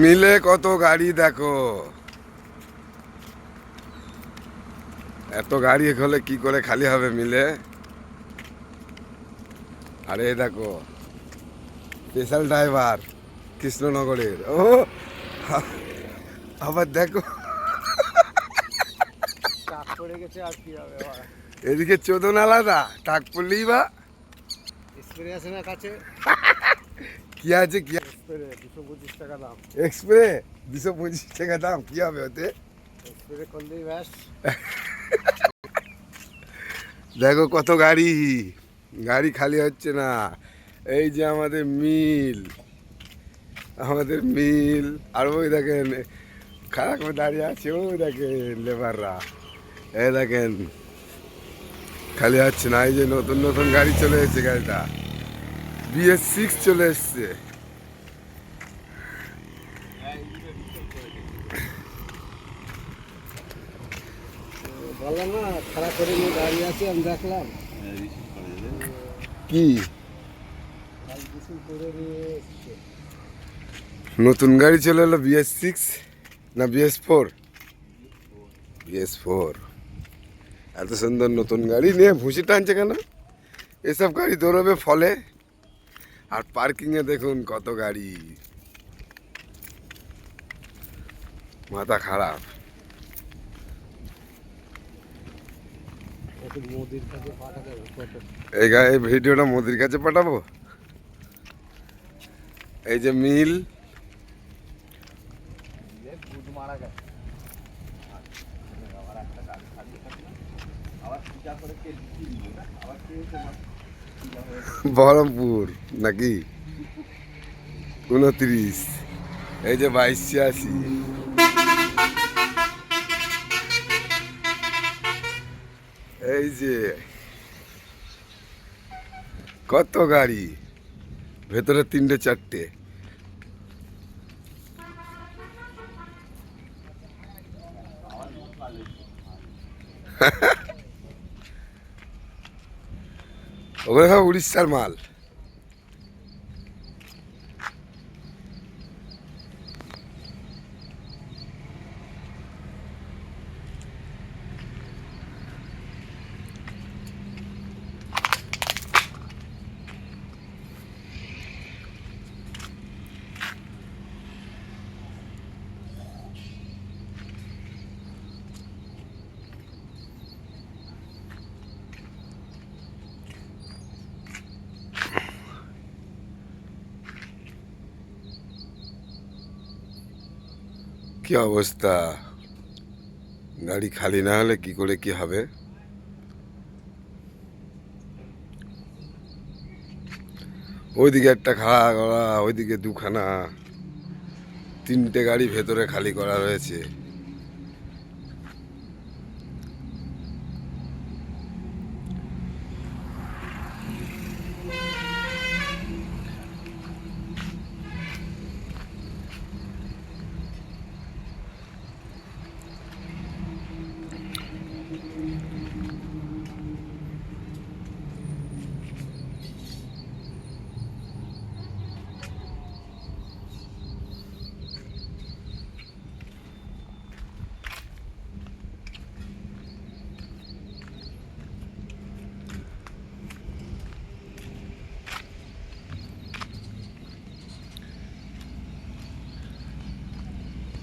মিলে কত গাড়ি দেখো। এত গাড়ি হলে কি করে খালি হবে মিলে? আরে দেখো স্পেশাল ড্রাইভার কৃষ্ণনগরের। ও আবার দেখো। কাক পড়ে গেছে আর কি হবে এদিকে চোদন আলাদা টাক পড়লেই বা কাছে। কি আছে কি স্প্রে দুশো পঁচিশ টাকা দাম। এক্সপ্রে দুশো পঁচিশ টাকা দাম কি হবে ওতে? স্প্রে করলেই ব্যাস। দেখো কত গাড়ি গাড়ি খালি হচ্ছে না। এই যে আমাদের মিল আমাদের মিল। আর ওই দেখেন খারাপ করে দাঁড়িয়ে আছে ওই দেখেন লেবাররা। এই দেখেন খালি হচ্ছে না এই যে নতুন নতুন গাড়ি চলে এসেছে গাড়িটা। বিএস সিক্স চলে এসছে। বললাম না খারাপ করে নিয়ে দাঁড়িয়ে আছে আমি দেখলাম। কি? নতুন গাড়ি চলে এলো বিএস সিক্স না বিএস ফোর? BS four. এত সুন্দর নতুন গাড়ি নিয়ে ভুসি টানছে কেন? এসব গাড়ি দৌড়বে ফলে। আর পার্কিংয়ে দেখুন কত গাড়ি। মাথা খারাপ। এই এই ভিডিওটা মোদির কাছে পাঠাবো? এই যে মিল। বহরমপুর নাকি? উনত্রিশ। এই যে বাইশ ছিয়াশি। এই যে কত গাড়ি? ভেতরে তিনটে চারটে। সব উড়িষ্যার মাল। কি অবস্থা? গাড়ি খালি না হলে কি করে কি হবে? ওইদিকে একটা খাড়া করা ওইদিকে দুখানা। তিনটে গাড়ি ভেতরে খালি করা রয়েছে।